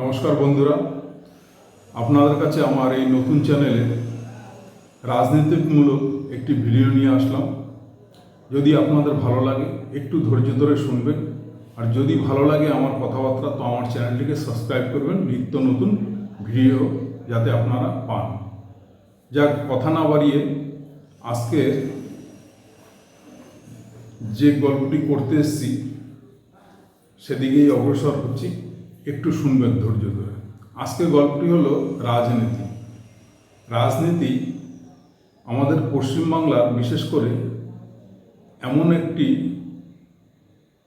নমস্কার বন্ধুরা। আপনাদের কাছে আমার এই নতুন চ্যানেলে রাজনীতিমূলক একটি ভিডিও নিয়ে আসলাম। যদি আপনাদের ভালো লাগে, একটু ধৈর্য ধরে শুনবেন। আর যদি ভালো লাগে আমার কথাবার্তা, তো আমার চ্যানেলটিকে সাবস্ক্রাইব করবেন। নিত্য নতুন ভিডিও যাতে আপনারা পান। যাক, কথা না বাড়িয়ে আজকে যে গল্পটি করতে এসেছি, সেদিকেই অগ্রসর হচ্ছি। একটু শুনবেন ধৈর্য ধরে। আজকের গল্পটি হলো রাজনীতি। রাজনীতি আমাদের পশ্চিমবাংলার, বিশেষ করে এমন একটি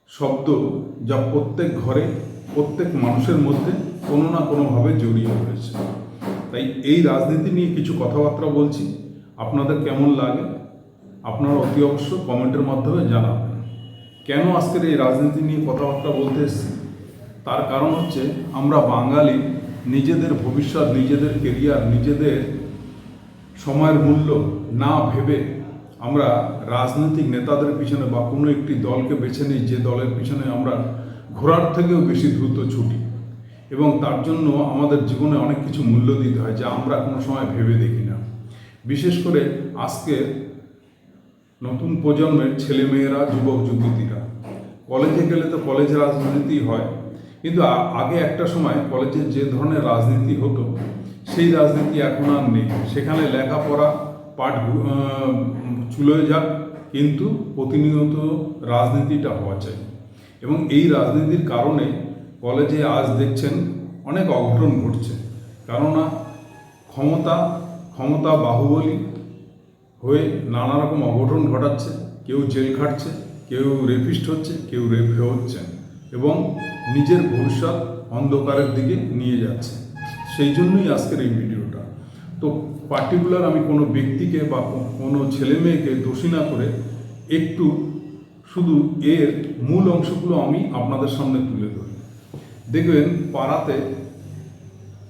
শব্দ যা প্রত্যেক ঘরে, প্রত্যেক মানুষের মধ্যে কোনো না কোনোভাবে জড়িয়ে রয়েছে। তাই এই রাজনীতি নিয়ে কিছু কথাবার্তা বলছি। আপনাদের কেমন লাগে? আপনারা অতি অবশ্য কমেন্টের মাধ্যমে জানাবেন। কেন আজকের এই রাজনীতি নিয়ে কথাবার্তা বলতে এসেছি? তার কারণ হচ্ছে আমরা বাঙালি, নিজেদের ভবিষ্যৎ, নিজেদের কেরিয়ার নিজেদের সময়ের মূল্য না ভেবে আমরা রাজনৈতিক নেতাদের পিছনে বা কোনো একটি দলকে বেছে নিই, যে দলের পিছনে আমরা ঘোরার থেকেও বেশি দ্রুত ছুটি। এবং তার জন্য আমাদের জীবনে অনেক কিছু মূল্য দিতে হয়, যা আমরা কোনো সময় ভেবে দেখি না। বিশেষ করে আজকে নতুন প্রজন্মের ছেলেমেয়েরা যুবক যুবতীরা কলেজে গেলে তো কলেজ রাজনীতি হয় কিন্তু আগে একটা সময় কলেজে যে ধরনের রাজনীতি হতো, সেই রাজনীতি এখন আর নেই। সেখানে লেখাপড়া পাঠ চুলোয় যাক, কিন্তু প্রতিনিয়ত রাজনীতিটা হওয়া চাই। এবং এই রাজনীতির কারণে কলেজে আজ দেখছেন অনেক অঘটন ঘটছে। কেননা ক্ষমতা ক্ষমতা বাহুবলী হয়ে নানা রকম অঘটন ঘটাচ্ছে। কেউ জেল খাটছে, কেউ রেপিস্ট হচ্ছে, কেউ রেপ হচ্ছে। এবং নিজের ভবিষ্যৎ অন্ধকারের দিকে নিয়ে যাচ্ছে। সেই জন্যই আজকের এই ভিডিওটা। তো পার্টিকুলার আমি কোনো ব্যক্তিকে বা কোনো ছেলে মেয়েকে দোষী না করে একটু শুধু এর মূল অংশগুলো আমি আপনাদের সামনে তুলে ধরি। দেখবেন পাড়াতে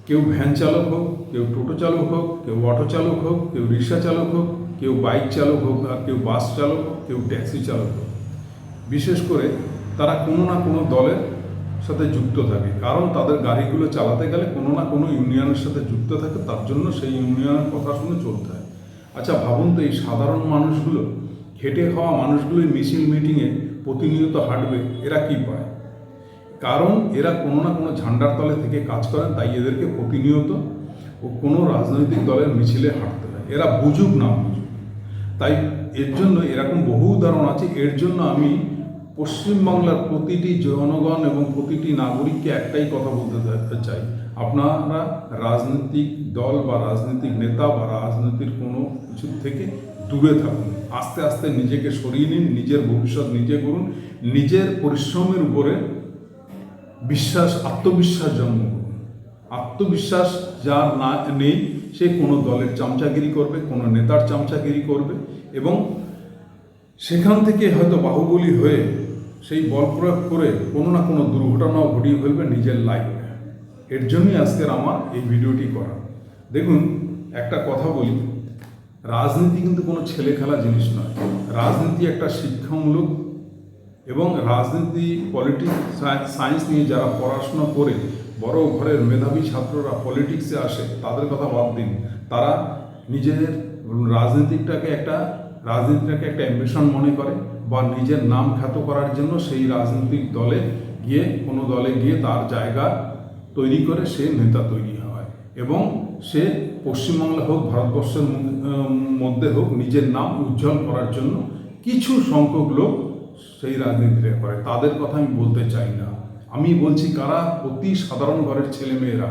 কেউ ভ্যান চালক হোক, কেউ টোটো চালক হোক, কেউ অটো চালক হোক, কেউ রিক্সা চালক হোক, কেউ বাইক চালক হোক আর কেউ বাস চালক হোক, কেউ ট্যাক্সি চালক হোক। বিশেষ করে তারা কোনো না কোনো দলের সাথে যুক্ত থাকে। কারণ তাদের গাড়িগুলো চালাতে গেলে কোনো না কোনো ইউনিয়নের সাথে যুক্ত থাকে, তার জন্য সেই ইউনিয়নের কথা শুনে চলতে হয়। আচ্ছা ভাবুন তো এই সাধারণ মানুষগুলো, খেটে খাওয়া মানুষগুলোই মিছিল মিটিংয়ে প্রতিনিয়ত হাঁটবে, এরা কি পায়? কারণ এরা কোনো না কোনো ঝান্ডার তলে থেকে কাজ করেন, তাই এদেরকে প্রতিনিয়ত ও কোনো রাজনৈতিক দলের মিছিলে হাঁটতে হয়। এরা বুঝুক না বুঝুক। তাই এর জন্য এরকম বহু উদাহরণ আছে, এর জন্য আমি পশ্চিমবাংলার প্রতিটি জনগণ এবং প্রতিটি নাগরিককে একটাই কথা বলতে চাই। আপনারা রাজনৈতিক দল বা রাজনৈতিক নেতা বা রাজনীতির কোনো কিছু থেকে দূরে থাকুন। আস্তে আস্তে নিজেকে সরিয়ে নিন, নিজের ভবিষ্যৎ নিজে করুন নিজের পরিশ্রমের উপরে বিশ্বাস, আত্মবিশ্বাস জন্ম করুন। আত্মবিশ্বাস যার না নেই, সে কোনো দলের চামচাগিরি করবে, কোনো নেতার চামচাগিরি করবে এবং সেখান থেকে হয়তো বাহুবলী হয়ে সেই বল প্রয়োগ করে কোনো না কোনো দুর্ঘটনাও ঘটিয়ে ফেলবে নিজের লাইফে এর জন্যই আজকের আমার এই ভিডিওটি করা। দেখুন, একটা কথা বলি। রাজনীতি কিন্তু কোনো ছেলে খেলা জিনিস নয়। রাজনীতি একটা শিক্ষামূলক এবং রাজনীতি পলিটিক্স সায়েন্স নিয়ে যারা পড়াশোনা করে, বড় ঘরের মেধাবী ছাত্ররা পলিটিক্সে আসে, তাদের কথা বাদ দিন। তারা নিজের রাজনীতিটাকে একটা রাজনীতিটাকে একটা অ্যাম্বিশন মনে করে। বা নিজের নাম খ্যাত করার জন্য সেই রাজনৈতিক দলে গিয়ে, কোনো দলে গিয়ে তার জায়গা তৈরি করে সে নেতা তৈরি হয় এবং সে পশ্চিমবাংলা হোক, ভারতবর্ষের মধ্যে হোক, নিজের নাম উজ্জ্বল করার জন্য কিছু সংখ্যক লোক সেই রাজনীতিতে করে তাদের কথা আমি বলতে চাই না। আমি বলছি কারা? অতি সাধারণ ঘরের ছেলেমেয়েরা।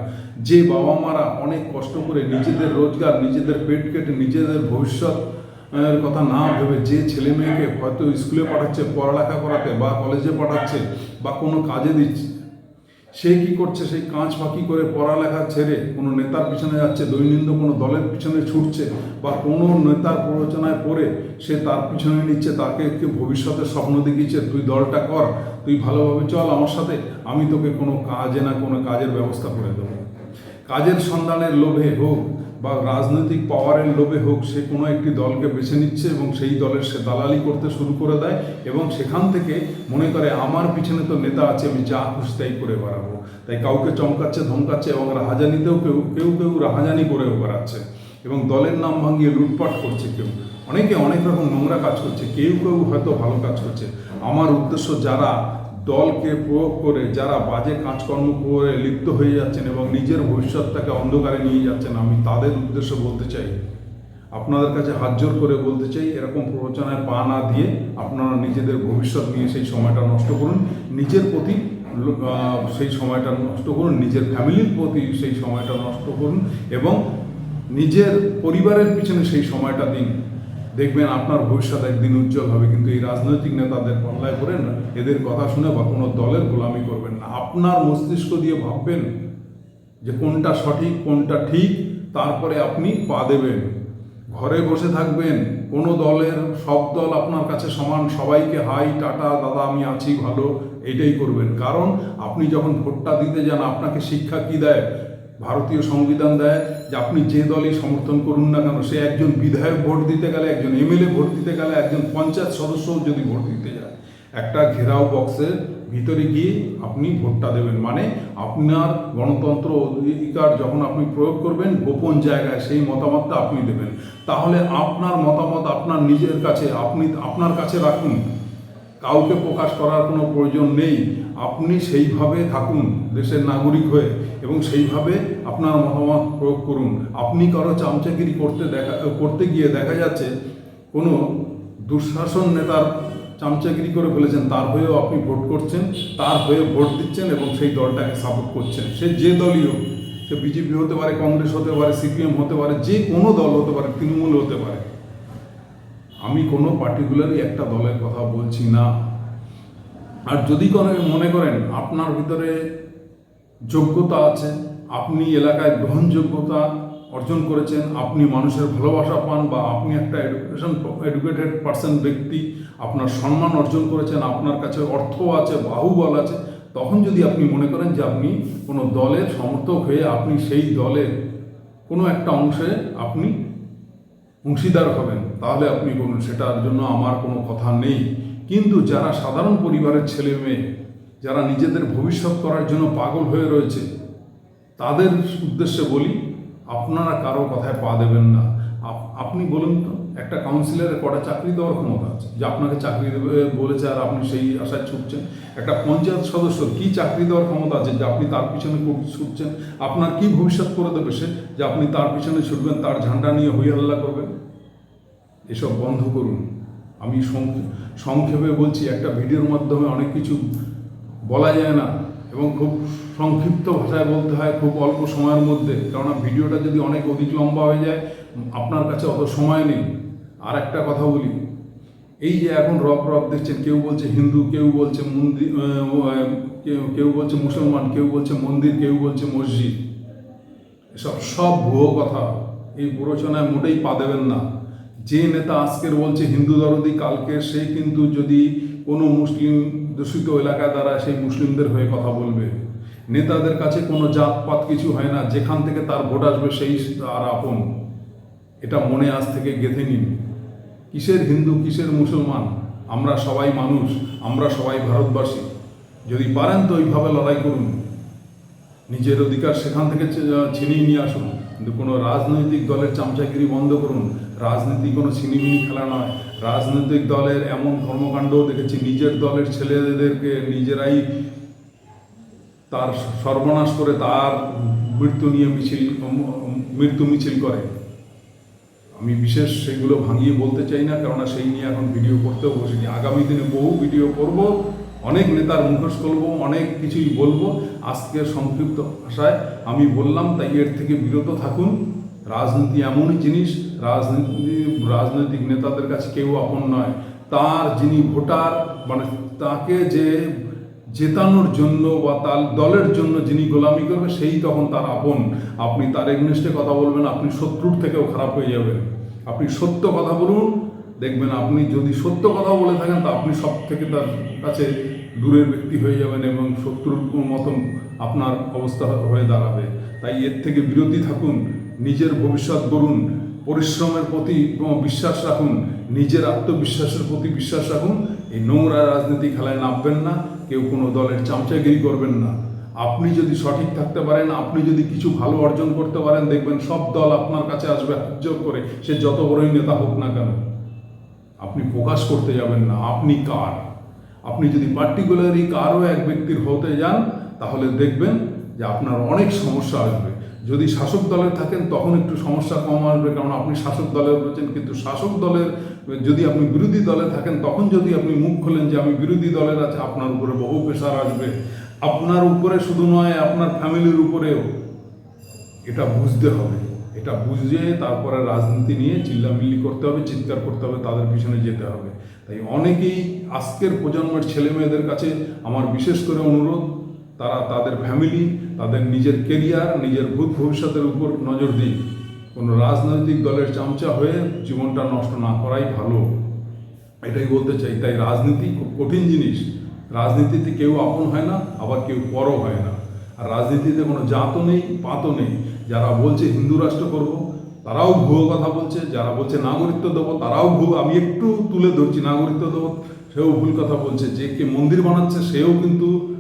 যে বাবা মারা অনেক কষ্ট করে নিজেদের রোজগার, নিজেদের পেট কেটে নিজেদের ভবিষ্যৎ কথা না ভেবে যে ছেলে মেয়েকে হয়তো স্কুলে পাঠাচ্ছে, পড়ালেখা করাতে বা কলেজে পাঠাচ্ছে বা কোনো কাজে দিচ্ছে, সে কি করছে? সেই কাঁচ ফাঁকি করে পড়ালেখা ছেড়ে কোনো নেতার পিছনে যাচ্ছে, দৈনন্দিন কোনো দলের পিছনে ছুটছে বা কোনো নেতার প্ররোচনায় পড়ে সে তার পিছনে নিচ্ছে, তাকে কেউ ভবিষ্যতে স্বপ্ন দেখিয়েছে, তুই দলটা কর, তুই ভালোভাবে চল আমার সাথে, আমি তোকে কোনো কাজে না, কোনো কাজের ব্যবস্থা করে দেবো। কাজের সন্ধানের লোভে হোক বা রাজনৈতিক পাওয়ারের লোভে হোক, সে কোনো একটি দলকে বেছে নিচ্ছে এবং সেই দলের সে দালালি করতে শুরু করে দেয় এবং সেখান থেকে মনে করে, আমার পিছনে তো নেতা আছে, আমি যা খুশি তাই করে বেড়াবো। তাই কাউকে চমকাচ্ছে, ধমকাচ্ছে এবং রাহাজানিতেও কেউ কেউ কেউ রাহাজানি করেও বেড়াচ্ছে এবং দলের নাম ভাঙিয়ে লুটপাট করছে কেউ। অনেকে অনেক রকম নোংরা কাজ করছে, কেউ কেউ হয়তো ভালো কাজ করছে। আমার উদ্দেশ্য যারা দলকে প্রয়োগ করে যারা বাজে কাজকর্ম করে লিপ্ত হয়ে যাচ্ছেন এবং নিজের ভবিষ্যৎটাকে অন্ধকারে নিয়ে যাচ্ছেন, আমি তাদের উদ্দেশ্যে বলতে চাই। আপনাদের কাছে হাত জোর করে বলতে চাই, এরকম প্ররোচনায় পা না দিয়ে আপনারা নিজেদের ভবিষ্যৎ নিয়ে সেই সময়টা নষ্ট করুন। নিজের প্রতি সেই সময়টা নষ্ট করুন। নিজের ফ্যামিলির প্রতি সেই সময়টা নষ্ট করুন এবং নিজের পরিবারের পিছনে সেই সময়টা দিন। দেখবেন আপনার ভবিষ্যৎ একদিন উজ্জ্বল হবে, কিন্তু এই রাজনৈতিক নেতাদের পাল্লায় করেন না, এদের কথা শুনে বা কোনো দলের গোলামি করবেন না। আপনার মস্তিষ্ক দিয়ে ভাববেন যে কোনটা সঠিক, কোনটা ঠিক, তারপরে আপনি পা দেবেন। ঘরে বসে থাকবেন, কোনো দলের সব দল আপনার কাছে সমান, সবাইকে হাই, টাটা, দাদা, আমি আছি, ভালো, এটাই করবেন। কারণ আপনি যখন ভোটটা দিতে যান, আপনাকে শিক্ষা কি দেয়? ভারতীয় সংবিধান দেয় যে আপনি যে দলই সমর্থন করুন না কেন, সে একজন বিধায়ক ভোট দিতে গেলে, একজন এমএলএ ভোট দিতে গেলে, একজন পঞ্চায়েত সদস্যও যদি ভোট দিতে যায়, একটা ঘেরাও বক্সের ভিতরে গিয়ে আপনি ভোটটা দেবেন। মানে আপনার গণতন্ত্র অধিকার যখন আপনি প্রয়োগ করবেন, গোপন জায়গায় সেই মতামতটা আপনি দেবেন। তাহলে আপনার মতামত আপনার নিজের কাছে, আপনি, আপনার কাছে রাখুন। কাউকে প্রকাশ করার কোনো প্রয়োজন নেই। আপনি সেইভাবে থাকুন দেশের নাগরিক হয়ে এবং সেইভাবে আপনার মতামত প্রয়োগ করুন। আপনি কারও চামচাগিরি করতে দেখা, করতে গিয়ে দেখা যাচ্ছে কোনো দুঃশাসন নেতার চামচাগিরি করে ফেলেছেন, তার হয়েও আপনি ভোট করছেন, তার হয়ে ভোট দিচ্ছেন এবং সেই দলটাকে সাপোর্ট করছেন। সে যে হোক, সে বিজেপি হতে পারে, কংগ্রেস হতে পারে, সিপিএম হতে পারে, যে কোনো দল হতে পারে, তৃণমূল হতে পারে আমি কোনো পার্টিকুলারই একটা দলের কথা বলছি না। আর যদি কোনো মনে করেন আপনার ভিতরে যোগ্যতা আছে, আপনি এলাকায় গ্রহণযোগ্যতা অর্জন করেছেন, আপনি মানুষের ভালোবাসা পান বা আপনি একটা এডুকেশন এডুকেটেড পার্সন ব্যক্তি, আপনার সম্মান অর্জন করেছেন, আপনার কাছে অর্থ আছে, বাহুবল আছে, তখন যদি আপনি মনে করেন যে আপনি কোনো দলের সমর্থক হয়ে আপনি সেই দলের কোনো একটা অংশে আপনি অংশীদার হবেন, তাহলে আপনি করুন, সেটার জন্য আমার কোনো কথা নেই। কিন্তু যারা সাধারণ পরিবারের ছেলে মেয়ে, যারা নিজেদের ভবিষ্যৎ করার জন্য পাগল হয়ে রয়েছে, তাদের উদ্দেশ্যে বলি, আপনারা কারও কথায় পা দেবেন না। আপনি বলুন তো, একটা কাউন্সিলরের কটা চাকরি দেওয়ার ক্ষমতা আছে? যে আপনাকে চাকরি দেবে বলেছে আর আপনি সেই আশায় ছুটছেন। একটা পঞ্চায়েত সদস্য কি চাকরি দেওয়ার ক্ষমতা আছে যে আপনি তার পিছনে ছুটছেন? আপনার কি ভবিষ্যৎ করে দেবে সে? যে আপনি তার পিছনে ছুটবেন, তার ঝান্ডা নিয়ে হই হাল্লা করবেন? এসব বন্ধ করুন। আমি সংক্ষেপে বলছি, একটা ভিডিওর মাধ্যমে অনেক কিছু বলা যায় না এবং খুব সংক্ষিপ্ত ভাষায় বলতে হয় খুব অল্প সময়ের মধ্যে। কেননা ভিডিওটা যদি অনেক অধিক লম্বা হয়ে যায়, আপনার কাছে অত সময় নেই। আর একটা কথা বলি, এই যে এখন রব রব দেখছেন, কেউ বলছে হিন্দু, কেউ বলছে মন্দির কেউ বলছে মুসলমান, কেউ বলছে মন্দির, কেউ বলছে মসজিদ। এসব সব ভুয়ো কথা, এই প্ররোচনায় মোটেই পা দেবেন না। যে নেতা আজকের বলছে হিন্দু দরদি, কালকে সে কিন্তু যদি কোনো মুসলিম দূষিত এলাকায় দ্বারা সেই মুসলিমদের হয়ে কথা বলবে। নেতাদের কাছে কোনো জাতপাত কিছু হয় না, যেখান থেকে তার ভোট আসবে সেই তার আপন। এটা মনে আজ থেকে গেঁথে নিন। কিসের হিন্দু, কিসের মুসলমান? আমরা সবাই মানুষ, আমরা সবাই ভারতবাসী। যদি পারেন তো ওইভাবে লড়াই করুন। নিজের অধিকার সেখান থেকে ছিনিয়ে নিয়ে আসুন। কিন্তু কোনো রাজনৈতিক দলের চামচাগিরি বন্ধ করুন। রাজনীতি কোনো ছিনিমিনি খেলা নয়। রাজনৈতিক দলের এমন কর্মকাণ্ডও দেখেছি। নিজের দলের ছেলেদেরকে নিজেরাই তার সর্বনাশ করে তার মৃত্যু নিয়ে মিছিল, মৃত্যু মিছিল করে। আমি বিশেষ সেগুলো ভাঙিয়ে বলতে চাই না, কেননা সেই নিয়ে এখন ভিডিও করতেও বসিনি। আগামী দিনে বহু ভিডিও করব, অনেক নেতার মুখোশ করব অনেক কিছুই বলব। আজকে সংক্ষিপ্ত ভাষায় আমি বললাম, তাই এর থেকে বিরত থাকুন। রাজনীতি এমনই জিনিস রাজনীতি, রাজনৈতিক নেতাদের কাছে কেউ আপন নয়। তার যিনি ভোটার মানে তাকে যে জেতানোর জন্য বা তার দলের জন্য যিনি গোলামি করবে, সেই তখন তার আপন। আপনি তার এগনেস্টে কথা বলবেন, আপনি শত্রুর থেকেও খারাপ হয়ে যাবেন। আপনি সত্য কথা বলুন, দেখবেন আপনি যদি সত্য কথা বলে থাকেন, তা আপনি সব থেকে তার কাছে দূরের ব্যক্তি হয়ে যাবেন এবং শত্রুর মতন আপনার অবস্থা হয়ে দাঁড়াবে। তাই এর থেকে বিরতি থাকুন, নিজের ভবিষ্যৎ গড়ুন। পরিশ্রমের প্রতি বিশ্বাস রাখুন, নিজের আত্মবিশ্বাসের প্রতি বিশ্বাস রাখুন। এই নোংরা রাজনীতি খেলায় নামবেন না, কেউ কোনো দলের চামচাগিরি করবেন না। আপনি যদি সঠিক থাকতে পারেন, আপনি যদি কিছু ভালো অর্জন করতে পারেন, দেখবেন সব দল আপনার কাছে আসবে হাত জোর করে, সে যত বড়ই নেতা হোক না কেন। আপনি প্রকাশ করতে যাবেন না, আপনি কার? আপনি যদি পার্টিকুলারই কারও এক ব্যক্তির হতে যান, তাহলে দেখবেন যে আপনার অনেক সমস্যা আসবে। যদি শাসক দলে থাকেন, তখন একটু সমস্যা কম আসবে, কারণ আপনি শাসক দলে রয়েছেন, কিন্তু শাসক দলের, যদি আপনি বিরোধী দলে থাকেন, তখন যদি আপনি মুখ খোলেন যে আমি বিরোধী দলের আছে, আপনার উপরে বহু প্রেশার আসবে। আপনার উপরে শুধু নয়, আপনার ফ্যামিলির উপরেও। এটা বুঝতে হবে। এটা বুঝে তারপরে রাজনীতি নিয়ে চিল্লামিল্লি করতে হবে, চিৎকার করতে হবে, তাদের পিছনে যেতে হবে। তাই অনেকেই আজকের প্রজন্মের ছেলে মেয়েদের কাছে আমার বিশেষ করে অনুরোধ তারা তাদের ফ্যামিলি তাদের নিজের কেরিয়ার নিজের ভূত ভবিষ্যতের উপর নজর দিন কোনো রাজনৈতিক দলের চামচা হয়ে জীবনটা নষ্ট না করাই ভালো। এটাই বলতে চাই, তাই রাজনীতি খুব কঠিন জিনিস। রাজনীতিতে কেউ আপন হয় না, আবার কেউ পরও হয় না। আর রাজনীতিতে কোনো জাতও নেই, পাতও নেই। যারা বলছে হিন্দু রাষ্ট্র করব, তারাও ভুয়ো কথা বলছে। যারা বলছে নাগরিকত্ব দেবো, তারাও ভুয়ো। আমি একটু তুলে ধরছি, নাগরিকত্ব দেবো, সেও ভুল কথা বলছে। যে কে মন্দির বানাচ্ছে, সেও কিন্তু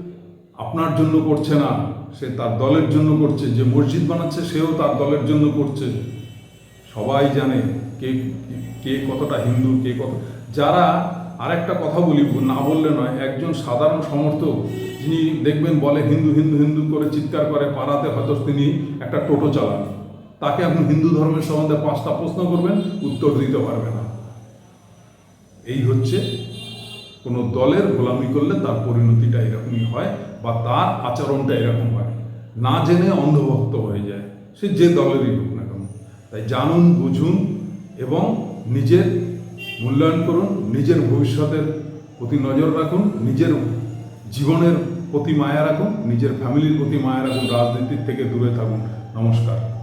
আপনার জন্য করছে না, সে তার দলের জন্য করছে, যে মসজিদ বানাচ্ছে সেও তার দলের জন্য করছে। সবাই জানে কে কে কতটা হিন্দু, কে কত। যারা আরেকটা কথা বলি, না বললে নয়, একজন সাধারণ সমর্থক, যিনি দেখবেন বলে হিন্দু হিন্দু হিন্দু করে চিৎকার করে পাড়াতে, হয়তো তিনি একটা টোটো চালান। তাকে আপনি হিন্দু ধর্মের সম্বন্ধে পাঁচটা প্রশ্ন করবেন, উত্তর দিতে পারবে না। এই হচ্ছে কোনো দলের গোলামি করলে তার পরিণতিটা এরকমই হয়। বা তার আচরণটা এরকম হয়। না জেনে অন্ধভক্ত হয়ে যায়। সে যে দলেরই হোক না কেন। তাই জানুন, বুঝুন এবং নিজের মূল্যায়ন করুন, নিজের ভবিষ্যতের প্রতি নজর রাখুন, নিজের জীবনের প্রতি মায়া রাখুন, নিজের ফ্যামিলির প্রতি মায়া রাখুন, রাজনীতির থেকে দূরে থাকুন। নমস্কার।